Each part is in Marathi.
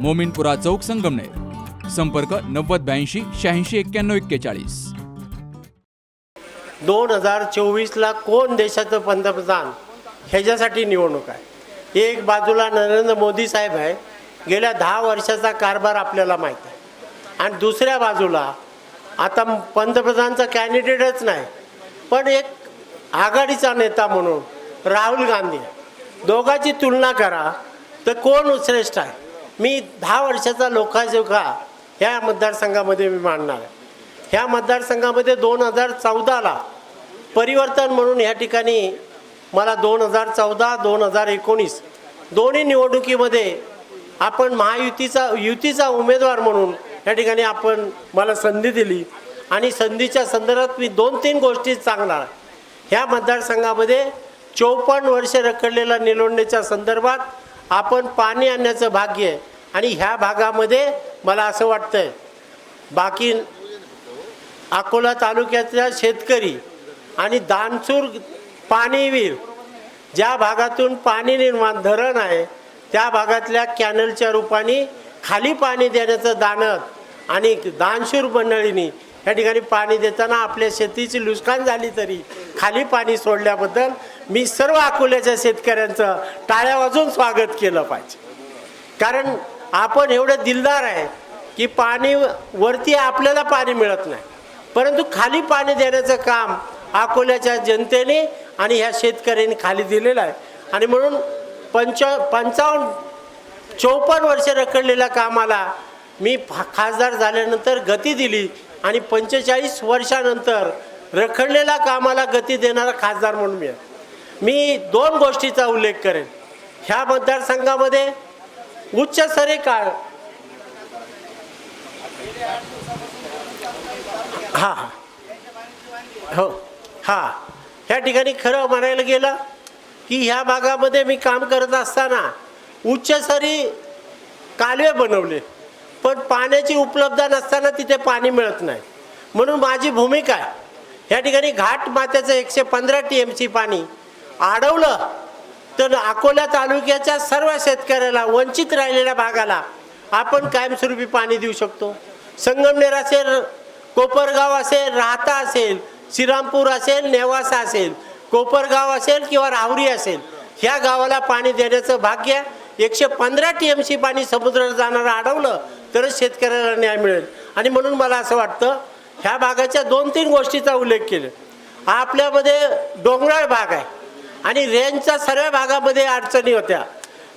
मोमिनपुरा चौक संगमनेर. संपर्क नव्वद ब्याऐंशी शहाऐंशी एक्क्याण्णव एक्केचाळीस. दोन हजार चोवीसला कोण देशाचं पंतप्रधान? ह्याच्यासाठी निवडणूक आहे. एक बाजूला नरेंद्र मोदी साहेब आहे. गेल्या दहा वर्षाचा कारभार आपल्याला माहीत आहे. आणि दुसऱ्या बाजूला आता पंतप्रधानचा कॅन्डिडेटच नाही पण एक आघाडीचा नेता म्हणून राहुल गांधी दोघाची दोघांची तुलना करा तर कोण श्रेष्ठ आहे? मी दहा वर्षाचा लोकाजोगा ह्या मतदारसंघामध्ये मी मांडणार आहे. ह्या मतदारसंघामध्ये दोन हजार चौदाला परिवर्तन म्हणून या ठिकाणी मला दोन हजार चौदा दोन हजार एकोणीस दोन्ही निवडणुकीमध्ये आपण महायुतीचा युतीचा उमेदवार म्हणून या ठिकाणी आपण मला संधी दिली. आणि संधीच्या संदर्भात मी दोन तीन गोष्टी सांगणार ह्या मतदारसंघामध्ये चौपन्न वर्ष रखडलेल्या निलोंडेच्या संदर्भात आपण पाणी आणण्याचं भाग्य आहे. आणि ह्या भागामध्ये मला असं वाटतंय बाकी अकोला तालुक्यातल्या शेतकरी आणि दानसूर पाणीवीर ज्या भागातून पाणी निर्माण धरण आहे त्या भागातल्या कॅनलच्या रूपाने खाली पाणी देण्याचं दानत आणि दानशूर मंडळींनी या ठिकाणी पाणी देताना आपल्या शेतीची नुकसान झाली तरी खाली पाणी सोडल्याबद्दल मी सर्व अकोल्याच्या शेतकऱ्यांचं टाळ्या वाजून स्वागत केलं पाहिजे. कारण आपण एवढं दिलदार आहे की पाणी वरती आपल्याला पाणी मिळत नाही. परंतु खाली पाणी देण्याचं काम अकोल्याच्या जनतेने आणि ह्या शेतकऱ्यांनी खाली दिलेलं आहे. आणि म्हणून पंच पंचावन्न चौपन्न वर्ष रखडलेल्या कामाला मी फा- खासदार झाल्यानंतर गती दिली आणि पंचेचाळीस वर्षानंतर रखडलेल्या कामाला गती देणारा खासदार म्हणून मी आहे. मी दोन गोष्टीचा उल्लेख करेन. ह्या मतदारसंघामध्ये उच्च काळ हा हो. हा ह्या ठिकाणी खरं म्हणायला गेलं की ह्या भागामध्ये मी काम करत असताना उच्च कालवे बनवले पण पाण्याची उपलब्धता नसताना तिथे पाणी मिळत नाही. म्हणून माझी भूमिका आहे. या ठिकाणी घाट मात्याचं एकशे पंधरा टी एम सी पाणी अडवलं तर अकोला तालुक्याच्या सर्व शेतकऱ्याला वंचित राहिलेल्या भागाला आपण कायमस्वरूपी पाणी देऊ शकतो. संगमनेर असेल कोपरगाव असेल राहता असेल श्रीरामपूर असेल नेवासा असेल कोपरगाव असेल किंवा राहुरी असेल ह्या गावाला पाणी देण्याचं भाग्य एकशे पंधरा टी एम सी पाणी समुद्रात जाणारं अडवलं तरच शेतकऱ्याला न्याय मिळेल. आणि म्हणून मला असं वाटतं ह्या भागाच्या दोन तीन गोष्टीचा उल्लेख केला. आपल्यामध्ये डोंगराळ भाग आहे. आणि रेंजच्या सर्व भागामध्ये अडचणी होत्या.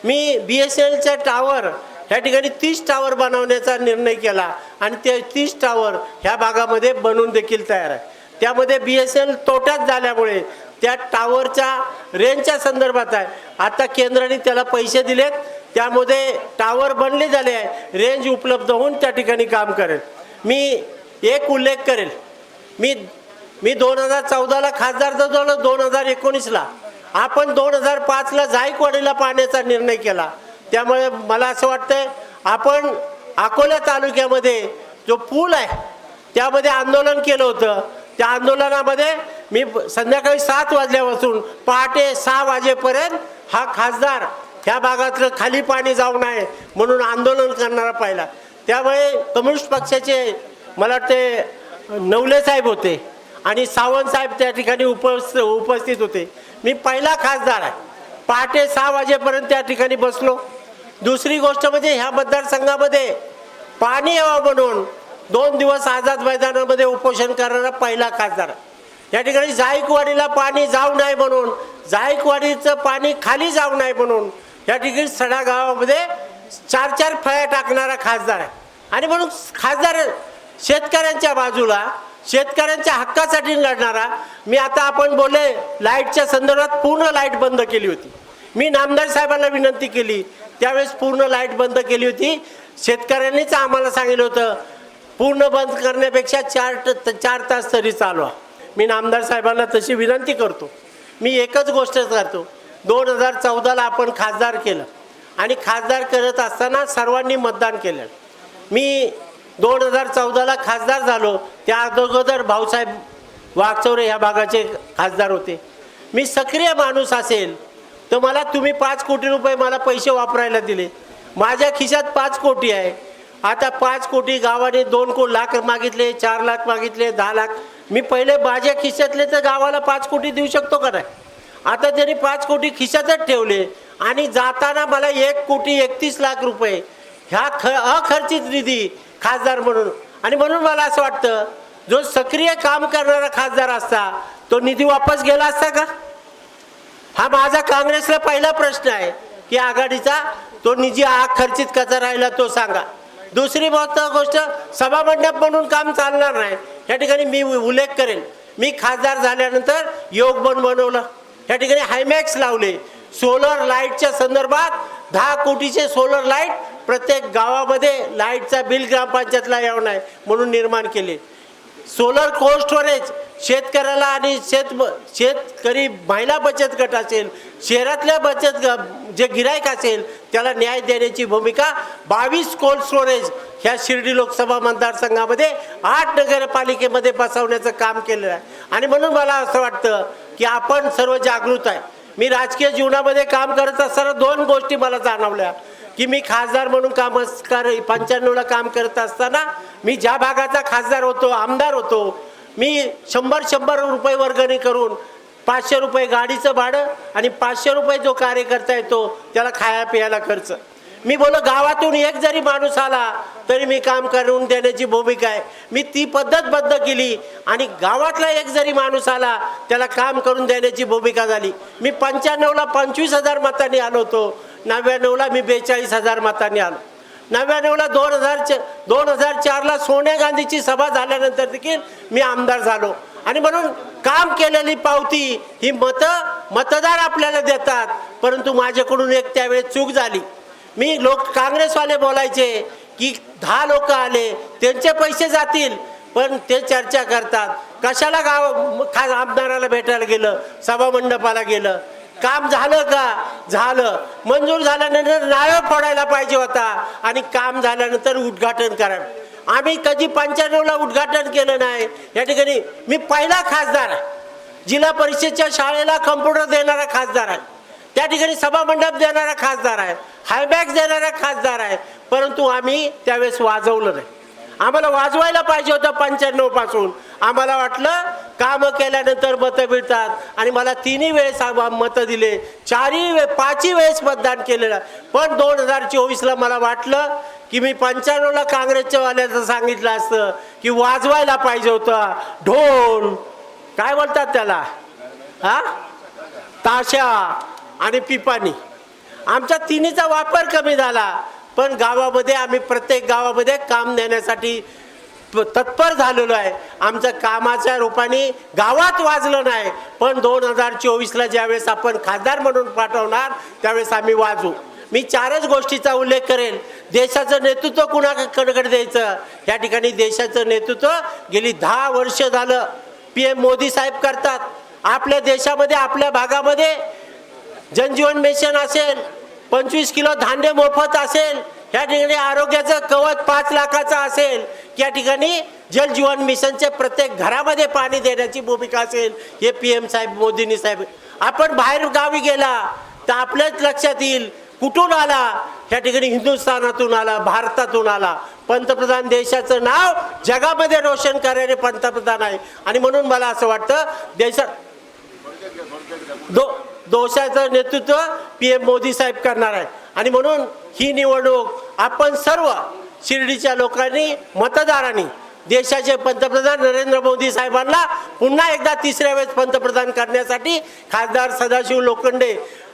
मी बी एस एन एलच्या टावर ह्या ठिकाणी तीस टावर बनवण्याचा निर्णय केला आणि ते तीस टावर ह्या भागामध्ये बनवून देखील तयार आहे. त्यामध्ये बी एस एन एल तोट्यात झाल्यामुळे त्या टावरच्या रेंजच्या संदर्भात आहे. आता केंद्राने त्याला पैसे दिलेत त्यामध्ये टावर बनले झाले आहे रेंज उपलब्ध होऊन त्या ठिकाणी काम करेल. मी एक उल्लेख करेल. मी मी दोन हजार चौदाला खासदार झालो दोन हजार एकोणीसला. आपण दोन हजार पाचला जायकवाडीला पाण्याचा निर्णय केला. त्यामुळे मला असं वाटतंय आपण अकोला तालुक्यामध्ये जो पूल आहे त्यामध्ये आंदोलन केलं होतं. त्या आंदोलनामध्ये मी संध्याकाळी सात वाजल्यापासून पहाटे सहा वाजेपर्यंत हा खासदार ह्या भागातलं खाली पाणी जाऊ नये म्हणून आंदोलन करणारा पाहिला. त्यामुळे कम्युनिस्ट पक्षाचे मला वाटते नवले साहेब होते आणि सावंत साहेब त्या ठिकाणी उपस्थ उपस्थित होते. मी पहिला खासदार आहे. पहाटे सहा वाजेपर्यंत त्या ठिकाणी बसलो. दुसरी गोष्ट म्हणजे ह्या मतदारसंघामध्ये पाणी यावं म्हणून दोन दिवस आझाद मैदानामध्ये उपोषण करणारा पहिला खासदार. या ठिकाणी जायकवाडीला पाणी जाऊ नये म्हणून जायकवाडीचं पाणी खाली जाऊ नये म्हणून या ठिकाणी सडा गावामध्ये चार चार फळ्या टाकणारा खासदार आहे. आणि म्हणून खासदार शेतकऱ्यांच्या बाजूला शेतकऱ्यांच्या हक्कासाठी लढणारा. मी आता आपण बोलले लाईटच्या संदर्भात पूर्ण लाइट बंद केली होती. मी नामदार साहेबांना विनंती केली. त्यावेळेस पूर्ण लाइट बंद केली होती. शेतकऱ्यांनीच आम्हाला सांगितलं होतं पूर्ण बंद करण्यापेक्षा चार चार तास तरी चालवा. मी नामदार साहेबांना तशी विनंती करतो. मी एकच गोष्ट करतो. दोन हजार चौदाला आपण खासदार केलं आणि खासदार करत असताना सर्वांनी मतदान केलं. मी दोन हजार चौदाला खासदार झालो. त्या अगोदर भाऊसाहेब वाघचौरे ह्या भागाचे खासदार होते. मी सक्रिय माणूस असेल तर मला तुम्ही पाच कोटी रुपये मला पैसे वापरायला दिले. माझ्या खिशात पाच कोटी आहे. आता पाच कोटी गावाने दोन को लाख मागितले चार लाख मागितले दहा लाख. मी पहिले माझ्या खिशातले तर गावाला पाच कोटी देऊ शकतो का नाही? आता त्यांनी पाच कोटी खिशातच ठेवले आणि जाताना मला एक कोटी एकतीस लाख रुपये. ह्या ख अखर्चित निधी खासदार म्हणून. आणि म्हणून मला असं वाटतं जो सक्रिय काम करणारा खासदार असता तो निधी वापस गेला असता का? हा माझा काँग्रेसला पहिला प्रश्न आहे की आघाडीचा तो निधी आ खर्चित कसा राहिला तो सांगा. दुसरी महत्त्वाची गोष्ट सभामंडप म्हणून काम चालणार नाही. या ठिकाणी मी उल्लेख करेन. मी खासदार झाल्यानंतर योग बन बनवलं. या ठिकाणी हायमॅक्स लावले. सोलर लाईटच्या संदर्भात दहा कोटीचे सोलर लाइट प्रत्येक गावामध्ये लाईटचा बिल ग्रामपंचायतला यावं नाही म्हणून निर्माण केले. सोलर कोल्ड स्टोरेज शेतकऱ्याला आणि शेत शेतकरी महिला बचत गट असेल शहरातल्या बचत ग जे गिरायक असेल त्याला न्याय देण्याची भूमिका बावीस कोल्ड स्टोरेज ह्या शिर्डी लोकसभा मतदारसंघामध्ये आठ नगरपालिकेमध्ये बसवण्याचं काम केलेलं आहे. आणि म्हणून मला असं वाटतं की आपण सर्व जागृत आहे. मी राजकीय जीवनामध्ये काम करत असताना दोन गोष्टी मला जाणवल्या. की मी खासदार म्हणून काम कर पंच्याण्णवला काम करत असताना मी ज्या भागाचा खासदार होतो आमदार होतो मी शंभर शंभर रुपये वर्गणी करून पाचशे रुपये गाडीचं भाडं आणि पाचशे रुपये जो कार्यकर्ता येतो त्याला खाया पियाला खर्च. मी बोलो गावातून एक जरी माणूस आला तरी मी काम करून देण्याची भूमिका आहे. मी ती पद्धत बद्ध केली आणि गावातला एक जरी माणूस आला त्याला काम करून देण्याची भूमिका झाली. मी पंच्याण्णवला पंचवीस हजार मतांनी आलो होतो. नव्याण्णवला मी बेचाळीस हजार मतांनी आलो. नव्याण्णवला दोन हजार च दोन हजार चारला सोनिया गांधीची सभा झाल्यानंतर देखील मी आमदार झालो. आणि म्हणून काम केलेली पावती ही मतं मतदार आपल्याला देतात परंतु माझ्याकडून एक त्यावेळेस चूक झाली. मी लोक काँग्रेसवाले बोलायचे की दहा लोक आले त्यांचे पैसे जातील. पण ते चर्चा करतात. कशाला गाव खास आमदाराला भेटायला गेलं सभामंडपाला गेलं? काम झालं का? झालं. मंजूर झाल्यानंतर नारळ फोडायला पाहिजे होता. आणि काम झाल्यानंतर उद्घाटन करावं आम्ही कधी पंच्याण्णवला उद्घाटन केलं नाही. या ठिकाणी मी पहिला खासदार आहे. जिल्हा परिषदच्या शाळेला कम्प्युटर देणारा खासदार आहे. त्या ठिकाणी सभामंडप देणारा खासदार आहे हायबॅग देणारा खासदार आहे परंतु आम्ही त्यावेळेस वाजवलं नाही. आम्हाला वाजवायला पाहिजे होतं पंच्याण्णवपासून. आम्हाला वाटलं कामं केल्यानंतर मतं मिळतात आणि मला तिन्ही वेळेस मतं दिले चारही वे पाचही वेळेस मतदान केलेलं. पण दोन हजार चोवीसला मला वाटलं की मी पंच्याण्णवला काँग्रेसच्या वाल्याचं सांगितलं असतं की वाजवायला पाहिजे होतं. ढोल. काय बोलतात त्याला? हा? ताशा. आणि पिपाणी. आमच्या तिन्हीचा वापर कमी झाला पण गावामध्ये आम्ही प्रत्येक गावामध्ये काम देण्यासाठी तत्पर झालेलो आहे. आमच्या कामाच्या रूपाने गावात वाजलं नाही पण दोन हजार चोवीसला ज्यावेळेस आपण खासदार म्हणून पाठवणार त्यावेळेस आम्ही वाजू. मी चारच गोष्टीचा उल्लेख करेन. देशाचं नेतृत्व कुणाकडे द्यायचं? या ठिकाणी देशाचं नेतृत्व गेली दहा वर्ष झालं. पी एम मोदी साहेब करतात. आपल्या देशामध्ये आपल्या भागामध्ये जनजीवन मिशन असेल पंचवीस किलो धान्य मोफत असेल या ठिकाणी आरोग्याचं कवच पाच लाखाचं असेल या ठिकाणी जलजीवन मिशनचे प्रत्येक घरामध्ये पाणी देण्याची भूमिका असेल हे पी एम साहेब मोदींनी साहेब आपण बाहेर गावी गेला तर आपल्याच लक्षात येईल कुठून आला? या ठिकाणी हिंदुस्थानातून आला भारतातून आला. पंतप्रधान देशाचं नाव जगामध्ये रोशन करणारे पंतप्रधान आहे. आणि म्हणून मला असं वाटतं देशात दो दोषाचं नेतृत्व पी एम मोदी साहेब करणार आहे आणि म्हणून ही निवडणूक आपण सर्व शिर्डीच्या लोकांनी मतदारांनी देशाचे पंतप्रधान नरेंद्र मोदी साहेबांना पुन्हा एकदा तिसऱ्या वेळेस पंतप्रधान करण्यासाठी खासदार सदाशिव लोखंडे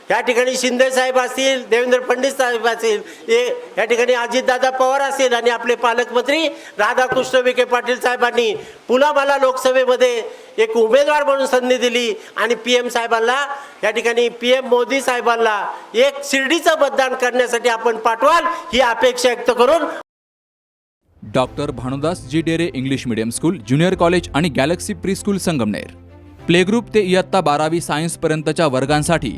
या ठिकाणी शिंदे साहेब असतील देवेंद्र पंडित साहेब असतील हे या ठिकाणी अजितदादा पवार असतील आणि आपले पालकमंत्री राधाकृष्ण विखे पाटील साहेबांनी पुन्हा मला लोकसभेमध्ये एक उमेदवार म्हणून संधी दिली आणि पी एम साहेबांना या ठिकाणी पी एम मोदी साहेबांना एक शिर्डीचं मतदान करण्यासाठी आपण पाठवाल ही अपेक्षा व्यक्त करून. Doctor Bhanudas ji Dere English medium school junior college आणि galaxy pre school Sangamner. Playgroup ते इयत्ता बारावी सायन्सपर्यंतच्या वर्गांसाठी